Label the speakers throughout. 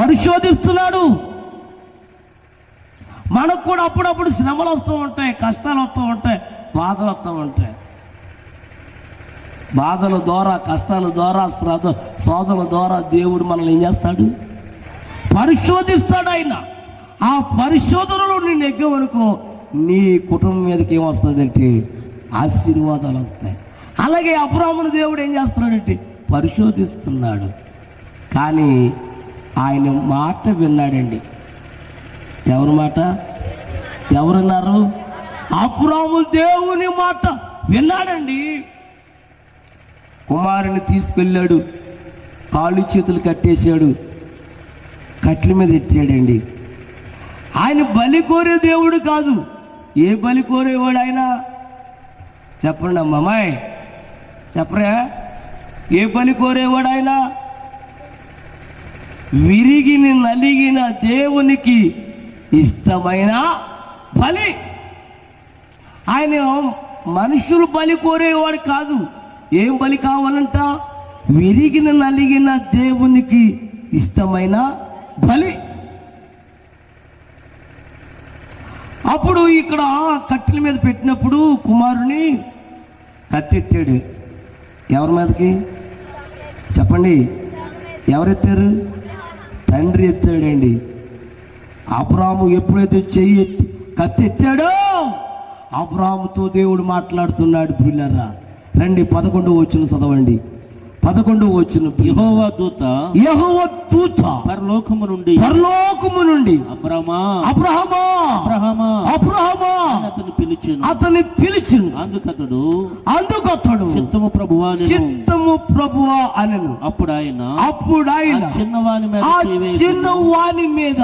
Speaker 1: పరిశోధిస్తున్నాడు. మనకు కూడా అప్పుడప్పుడు శ్రమలు వస్తూ ఉంటాయి కష్టాలు వస్తూ ఉంటాయి బాధలు వస్తూ ఉంటాయి. బాధల ద్వారా కష్టాల ద్వారా శ్రద్ధ శోధల ద్వారా దేవుడు మనల్ని ఏం చేస్తాడు? పరిశోధిస్తాడు ఆయన. ఆ పరిశోధనలో నిన్ను ఎగ్గవనుకో నీ కుటుంబం మీదకి ఏమొస్తుందంటే ఆశీర్వాదాలు వస్తాయి. అలాగే అబ్రాహ్మణ దేవుడు ఏం చేస్తున్నాడంటే పరిశోధిస్తున్నాడు. కానీ ఆయన మాట విన్నాడండి. ఎవరి మాట? ఎవరున్నారు? అబ్రాము దేవుని మాట విన్నాడండి. కుమారుని తీసుకెళ్ళాడు. కాళ్ళు చేతులు కట్టేశాడు. కట్ల మీద ఎట్టాడండి ఆయన బలి కోరే దేవుడు కాదు. ఏ బలి కోరేవాడు ఆయన చెప్పండి అమ్మాయి. చెప్పరా? ఏ బలి కోరేవాడు ఆయన విరిగిన నలిగిన దేవునికి ఇష్టమైన బలి. ఆయన మనుషులు బలి కోరేవాడు కాదు. ఏం బలి కావాలంట? విరిగిన నలిగిన దేవునికి ఇష్టమైన బలి. అప్పుడు ఇక్కడ కట్టెల మీద పెట్టినప్పుడు కుమారుని కత్తెత్తాడు. ఎవరి మీదకి? చెప్పండి. ఎవరెత్తారు? తండ్రి ఎత్తాడండి. అబ్రాము ఎప్పుడైతే చెయ్యి కత్తి ఎత్తాడో అబ్రాముతో దేవుడు మాట్లాడుతున్నాడు పిల్లరా. రండి పదకొండు వచ్చిన చదవండి. పదకొండు వచ్చిన
Speaker 2: యెహోవా దూత
Speaker 1: యహోవ దూత
Speaker 2: పరలోకము నుండి
Speaker 1: పరలోకము నుండి అబ్రహమా
Speaker 2: అబ్రహమా
Speaker 1: అబ్రహమా
Speaker 2: అని అతను పిలిచెను.
Speaker 1: అతని పిలిచిండు
Speaker 2: అందుకతడు
Speaker 1: అందుకొత్తడు
Speaker 2: చిత్తము ప్రభువా
Speaker 1: చిత్తము ప్రభువా అనను.
Speaker 2: అప్పుడు ఆయన
Speaker 1: అప్పుడు ఆయన
Speaker 2: చిన్నవాని మీద
Speaker 1: ఆ
Speaker 2: చేయి వేసి
Speaker 1: చిన్న వాని మీద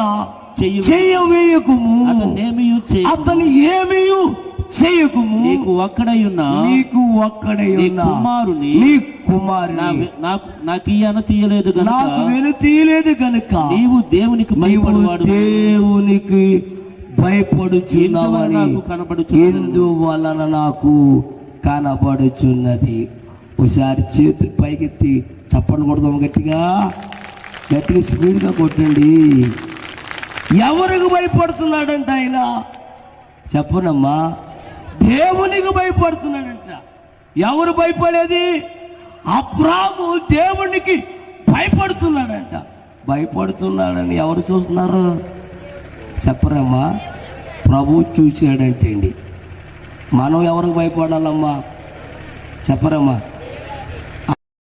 Speaker 2: చెయ్యి చేయ
Speaker 1: అతను ఏమీ చేయకుము.
Speaker 2: నీకు ఒక్కడై ఉన్న
Speaker 1: నీకు ఒక్కడే
Speaker 2: నీ
Speaker 1: ఉన్న
Speaker 2: కుమారుని
Speaker 1: నీ కుమారుని
Speaker 2: నాకు నాకు ఇయ్యన తీయలేదు
Speaker 1: నాకు
Speaker 2: గనుక
Speaker 1: వెను తీయలేదు గనుక
Speaker 2: నీవు దేవునికి భయపడవాడు
Speaker 1: దేవునికి భయపడుచున్నావని
Speaker 2: నాకు కనబడుచున్నది.
Speaker 1: ఎందువలన నాకు కనబడుచున్నది? ఒకసారి చేతులు పైకెత్తి చప్పట్లు కొడదాం గట్టిగా. గట్టిగా స్పీడ్గా కొట్టండి. ఎవరికి భయపడుతున్నాడంట ఆయన? చెప్పనమ్మా. దేవునికి భయపడుతున్నాడంట. ఎవరు భయపడేది? అబ్రాము దేవునికి భయపడుతున్నాడంట. భయపడుతున్నాడని ఎవరు చూస్తున్నారు? చెప్పరమ్మా. ప్రభు చూశాడంటే అండి మనం ఎవరికి భయపడాలమ్మా? చెప్పరమ్మా.